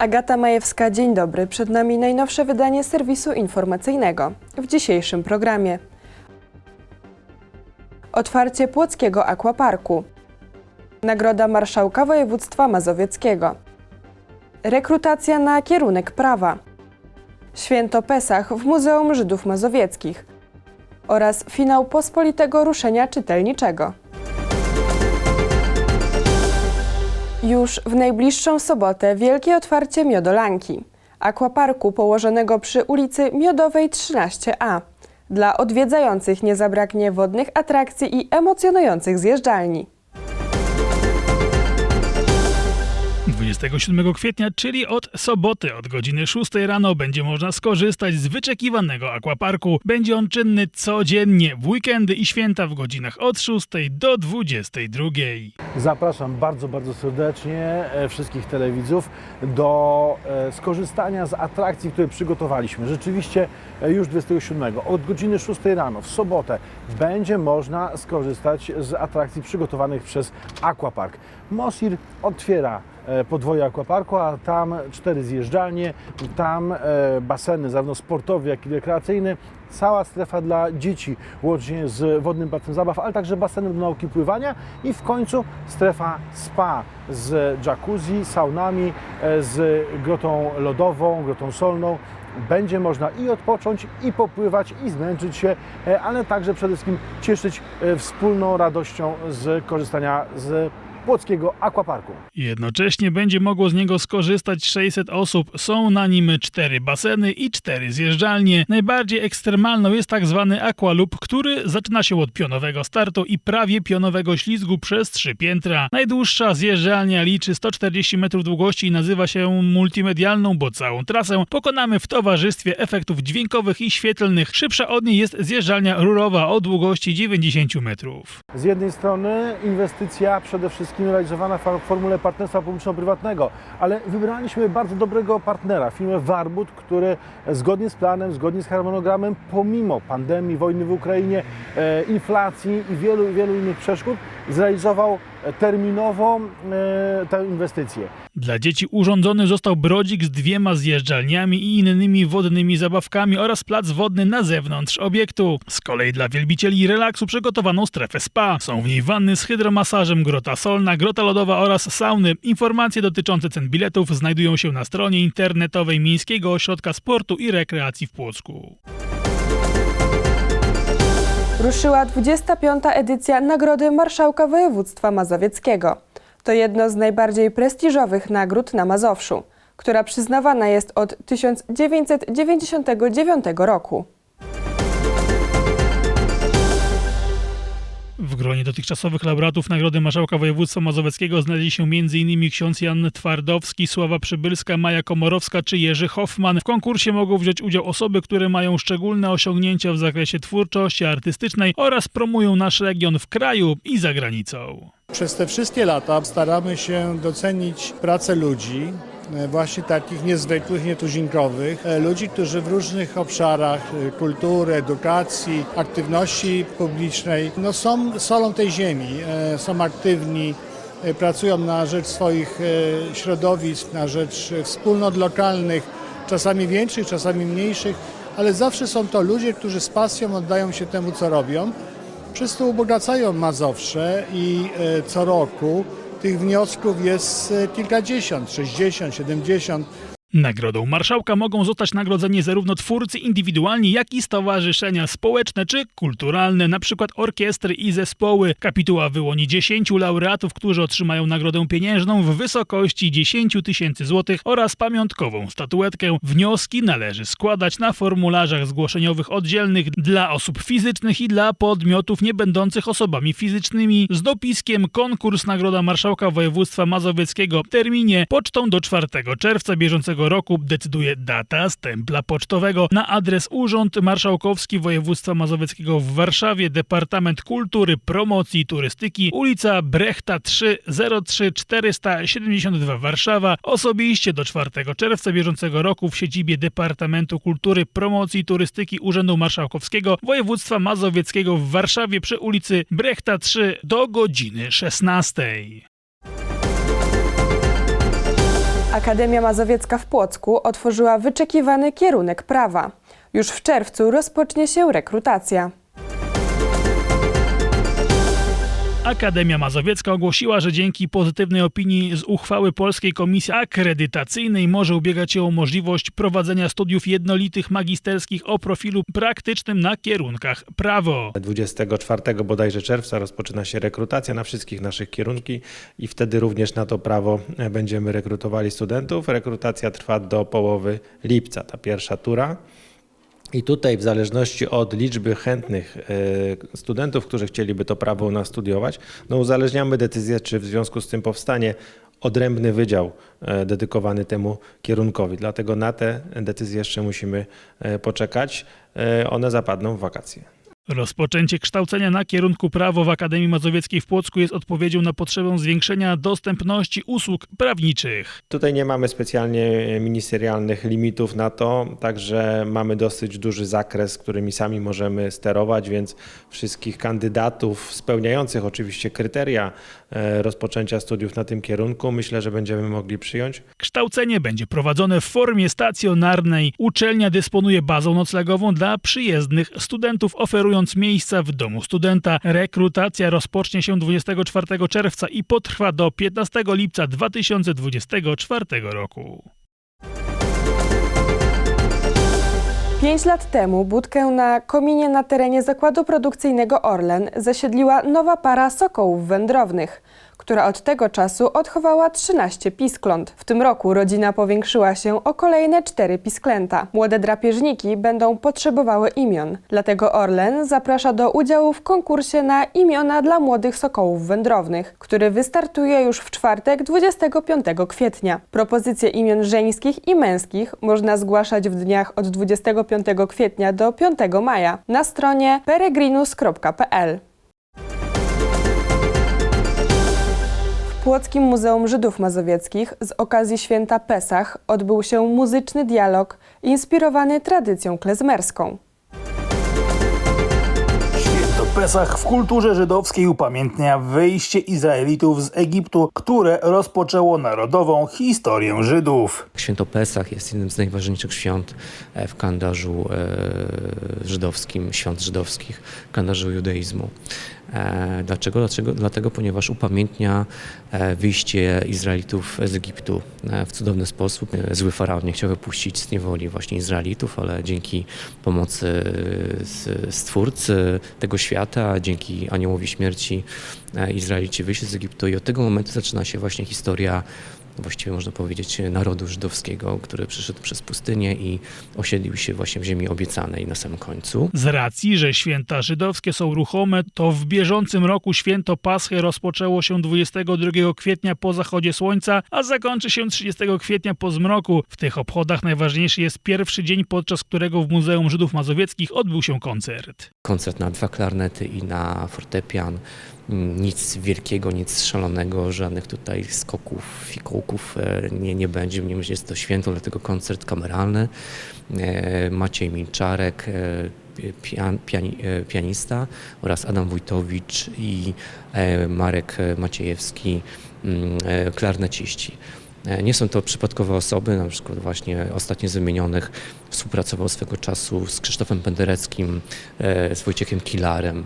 Agata Majewska, dzień dobry. Przed nami najnowsze wydanie serwisu informacyjnego. W dzisiejszym programie. Otwarcie Płockiego Aquaparku. Nagroda Marszałka Województwa Mazowieckiego. Rekrutacja na kierunek prawa. Święto Pesach w Muzeum Żydów Mazowieckich. Oraz finał pospolitego ruszenia czytelniczego. Już w najbliższą sobotę wielkie otwarcie Miodolanki, akwaparku położonego przy ulicy Miodowej 13a. Dla odwiedzających nie zabraknie wodnych atrakcji i emocjonujących zjeżdżalni. 27 kwietnia, czyli od soboty od godziny 6 rano będzie można skorzystać z wyczekiwanego akwaparku. Będzie on czynny codziennie w weekendy i święta w godzinach od 6 do 22. Zapraszam bardzo, bardzo serdecznie e, wszystkich telewidzów do e, skorzystania z atrakcji, które przygotowaliśmy. Rzeczywiście e, już 27 od godziny 6 rano w sobotę będzie można skorzystać z atrakcji przygotowanych przez Aquapark. Mosir otwiera podwoje Aquaparku, a tam cztery zjeżdżalnie, tam e, baseny zarówno sportowe, jak i rekreacyjne, cała strefa dla dzieci, łącznie z wodnym placem zabaw, ale także basenem do nauki pływania i w końcu strefa spa z jacuzzi, saunami, e, z grotą lodową, grotą solną. Będzie można i odpocząć, i popływać, i zmęczyć się, e, ale także przede wszystkim cieszyć e, wspólną radością z korzystania z Płockiego Aquaparku. Jednocześnie będzie mogło z niego skorzystać 600 osób. Są na nim cztery baseny i cztery zjeżdżalnie. Najbardziej ekstremalną jest tak zwany aqualoop, który zaczyna się od pionowego startu i prawie pionowego ślizgu przez trzy piętra. Najdłuższa zjeżdżalnia liczy 140 metrów długości i nazywa się multimedialną, bo całą trasę pokonamy w towarzystwie efektów dźwiękowych i świetlnych. Szybsza od niej jest zjeżdżalnia rurowa o długości 90 metrów. Z jednej strony inwestycja przede wszystkim realizowana w formule partnerstwa publiczno-prywatnego, ale wybraliśmy bardzo dobrego partnera, firmę Warbut, który zgodnie z planem, zgodnie z harmonogramem, pomimo pandemii, wojny w Ukrainie, e, inflacji i wielu, wielu innych przeszkód, zrealizował terminowo e, tę inwestycję. Dla dzieci urządzony został brodzik z dwiema zjeżdżalniami i innymi wodnymi zabawkami oraz plac wodny na zewnątrz obiektu. Z kolei dla wielbicieli relaksu przygotowano strefę spa. Są w niej wanny z hydromasażem, grota solna, grota lodowa oraz sauny. Informacje dotyczące cen biletów znajdują się na stronie internetowej Miejskiego Ośrodka Sportu i Rekreacji w Płocku. Ruszyła 25. edycja Nagrody Marszałka Województwa Mazowieckiego. To jedno z najbardziej prestiżowych nagród na Mazowszu, która przyznawana jest od 1999 roku. W gronie dotychczasowych laureatów Nagrody Marszałka Województwa Mazowieckiego znaleźli się m.in. ksiądz Jan Twardowski, Sława Przybylska, Maja Komorowska czy Jerzy Hoffman. W konkursie mogą wziąć udział osoby, które mają szczególne osiągnięcia w zakresie twórczości artystycznej oraz promują nasz region w kraju i za granicą. Przez te wszystkie lata staramy się docenić pracę ludzi, właśnie takich niezwykłych, nietuzinkowych, e, ludzi, którzy w różnych obszarach e, kultury, edukacji, aktywności publicznej no są solą tej ziemi, e, są aktywni, e, pracują na rzecz swoich e, środowisk, na rzecz e, wspólnot lokalnych, czasami większych, czasami mniejszych, ale zawsze są to ludzie, którzy z pasją oddają się temu, co robią. Przez to ubogacają Mazowsze i e, co roku tych wniosków jest e, kilkadziesiąt, 60, 70. Nagrodą marszałka mogą zostać nagrodzeni zarówno twórcy indywidualni, jak i stowarzyszenia społeczne czy kulturalne, np. orkiestry i zespoły. Kapituła wyłoni 10 laureatów, którzy otrzymają nagrodę pieniężną w wysokości 10 tysięcy złotych oraz pamiątkową statuetkę. Wnioski należy składać na formularzach zgłoszeniowych oddzielnych dla osób fizycznych i dla podmiotów nie będących osobami fizycznymi z dopiskiem konkurs Nagroda Marszałka Województwa Mazowieckiego w terminie pocztą do 4 czerwca bieżącego roku decyduje data stempla pocztowego na adres Urząd Marszałkowski Województwa Mazowieckiego w Warszawie, Departament Kultury, Promocji i Turystyki, ulica Brechta 3 03 472 Warszawa, osobiście do 4 czerwca bieżącego roku w siedzibie Departamentu Kultury, Promocji i Turystyki Urzędu Marszałkowskiego Województwa Mazowieckiego w Warszawie przy ulicy Brechta 3 do godziny 16. Akademia Mazowiecka w Płocku otworzyła wyczekiwany kierunek prawa. Już w czerwcu rozpocznie się rekrutacja. Akademia Mazowiecka ogłosiła, że dzięki pozytywnej opinii z uchwały Polskiej Komisji Akredytacyjnej może ubiegać się o możliwość prowadzenia studiów jednolitych magisterskich o profilu praktycznym na kierunkach prawo. 24 bodajże czerwca rozpoczyna się rekrutacja na wszystkich naszych kierunki i wtedy również na to prawo będziemy rekrutowali studentów. Rekrutacja trwa do połowy lipca, ta pierwsza tura. I tutaj w zależności od liczby chętnych e, studentów, którzy chcieliby to prawo u nas studiować, no uzależniamy decyzję, czy w związku z tym powstanie odrębny wydział e, dedykowany temu kierunkowi. Dlatego na te decyzje jeszcze musimy e, poczekać. One zapadną w wakacje. Rozpoczęcie kształcenia na kierunku prawo w Akademii Mazowieckiej w Płocku jest odpowiedzią na potrzebę zwiększenia dostępności usług prawniczych. Tutaj nie mamy specjalnie ministerialnych limitów na to, także mamy dosyć duży zakres, którymi sami możemy sterować, więc wszystkich kandydatów spełniających oczywiście kryteria e, rozpoczęcia studiów na tym kierunku myślę, że będziemy mogli przyjąć. Kształcenie będzie prowadzone w formie stacjonarnej. Uczelnia dysponuje bazą noclegową dla przyjezdnych studentów, oferując miejsca w domu studenta. Rekrutacja rozpocznie się 24 czerwca i potrwa do 15 lipca 2024 roku. Pięć lat temu budkę na kominie na terenie zakładu produkcyjnego Orlen zasiedliła nowa para sokołów wędrownych, która od tego czasu odchowała 13 piskląt. W tym roku rodzina powiększyła się o kolejne cztery pisklęta. Młode drapieżniki będą potrzebowały imion, dlatego Orlen zaprasza do udziału w konkursie na imiona dla młodych sokołów wędrownych, który wystartuje już w czwartek 25 kwietnia. Propozycje imion żeńskich i męskich można zgłaszać w dniach od 25 kwietnia do 5 maja na stronie peregrinus.pl. Płockim Muzeum Żydów Mazowieckich z okazji święta Pesach odbył się muzyczny dialog inspirowany tradycją klezmerską. Święto Pesach w kulturze żydowskiej upamiętnia wyjście Izraelitów z Egiptu, które rozpoczęło narodową historię Żydów. Święto Pesach jest jednym z najważniejszych świąt e, w kalendarzu e, żydowskim, świąt żydowskich, kalendarzu judaizmu. E, Dlaczego? Dlaczego? Dlatego, ponieważ upamiętnia e, wyjście Izraelitów z Egiptu e, w cudowny sposób. Zły faraon nie chciał wypuścić z niewoli właśnie Izraelitów, ale dzięki pomocy Stwórcy tego świata, dzięki aniołowi śmierci Izraelici wyszli z Egiptu i od tego momentu zaczyna się właśnie historia właściwie można powiedzieć narodu żydowskiego, który przyszedł przez pustynię i osiedlił się właśnie w ziemi obiecanej na samym końcu. Z racji, że święta żydowskie są ruchome, to w bieżącym roku święto Paschy rozpoczęło się 22 kwietnia po zachodzie słońca, a zakończy się 30 kwietnia po zmroku. W tych obchodach najważniejszy jest pierwszy dzień, podczas którego w Muzeum Żydów Mazowieckich odbył się koncert. Koncert na dwa klarnety i na fortepian. Nic wielkiego, nic szalonego, żadnych tutaj skoków, fikołków e, nie, nie będzie. Że jest to święto, dlatego koncert kameralny. E, Maciej Milczarek, e, pian, piani, e, pianista oraz Adam Wójtowicz i Marek Maciejewski, mm, klarneciści. Nie są to przypadkowe osoby, na przykład właśnie ostatnio wymienionych współpracował swego czasu z Krzysztofem Pendereckim, z Wojciechem Kilarem,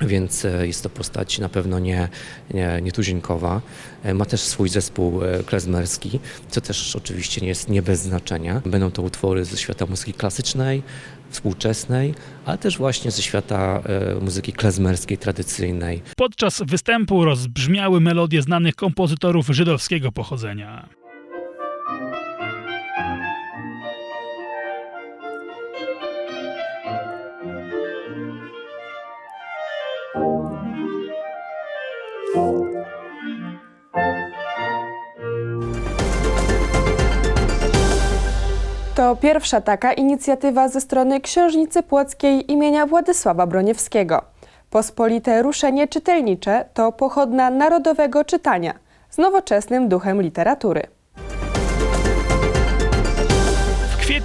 więc e, jest to postać na pewno nie, nie, nietuzinkowa. E, Ma też swój zespół e, klezmerski, co też oczywiście nie jest nie bez znaczenia. Będą to utwory ze świata muzyki klasycznej, współczesnej, ale też właśnie ze świata muzyki klezmerskiej, tradycyjnej. Podczas występu rozbrzmiały melodie znanych kompozytorów żydowskiego pochodzenia. To pierwsza taka inicjatywa ze strony Książnicy Płockiej imienia Władysława Broniewskiego. Pospolite ruszenie czytelnicze to pochodna narodowego czytania z nowoczesnym duchem literatury.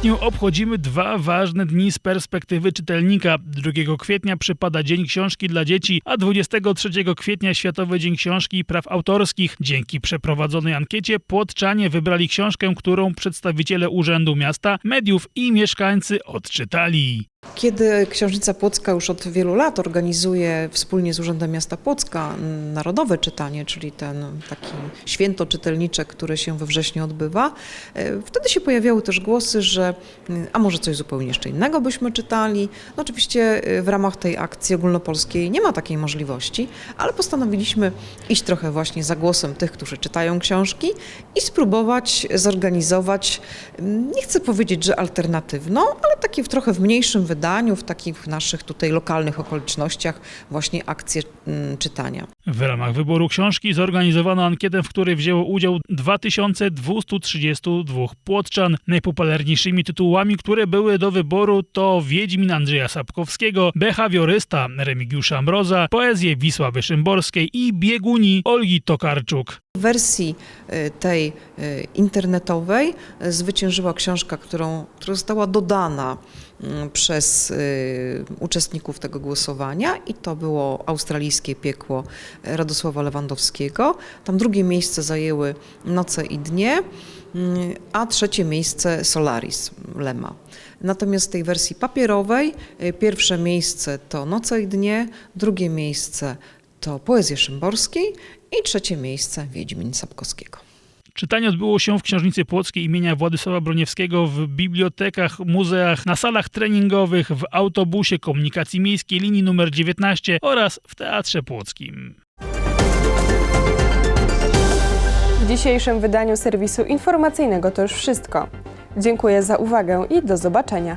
Kwietniu obchodzimy dwa ważne dni z perspektywy czytelnika. 2 kwietnia przypada Dzień Książki dla Dzieci, a 23 kwietnia Światowy Dzień Książki i Praw Autorskich. Dzięki przeprowadzonej ankiecie Płotczanie wybrali książkę, którą przedstawiciele Urzędu Miasta, mediów i mieszkańcy odczytali. Kiedy Książnica Płocka już od wielu lat organizuje wspólnie z Urzędem Miasta Płocka Narodowe Czytanie, czyli ten taki święto czytelnicze, które się we wrześniu odbywa, e, wtedy się pojawiały też głosy, że m, a może coś zupełnie jeszcze innego byśmy czytali. No oczywiście e, w ramach tej akcji ogólnopolskiej nie ma takiej możliwości, ale postanowiliśmy iść trochę właśnie za głosem tych, którzy czytają książki i spróbować zorganizować, nie chcę powiedzieć, że alternatywną, ale takie trochę w mniejszym wydaniu, w takich naszych tutaj lokalnych okolicznościach właśnie akcję mm, czytania. W ramach wyboru książki zorganizowano ankietę, w której wzięło udział 2232 płotczan. Najpopularniejszymi tytułami, które były do wyboru to Wiedźmin Andrzeja Sapkowskiego, Behawiorysta Remigiusza Mroza, Poezję Wisławy Szymborskiej i Bieguni Olgi Tokarczuk. W wersji y, tej y, internetowej y, zwyciężyła książka, którą, która została dodana przez y, uczestników tego głosowania i to było Australijskie Piekło Radosława Lewandowskiego. Tam drugie miejsce zajęły Noce i Dnie, mm, a trzecie miejsce Solaris Lema. Natomiast w tej wersji papierowej y, pierwsze miejsce to Noce i Dnie, drugie miejsce to Poezję Szymborskiej i trzecie miejsce Wiedźmin Sapkowskiego. Czytanie odbyło się w Książnicy Płockiej imienia Władysława Broniewskiego, w bibliotekach, muzeach, na salach treningowych, w autobusie komunikacji miejskiej linii numer 19 oraz w Teatrze Płockim. W dzisiejszym wydaniu serwisu informacyjnego to już wszystko. Dziękuję za uwagę i do zobaczenia.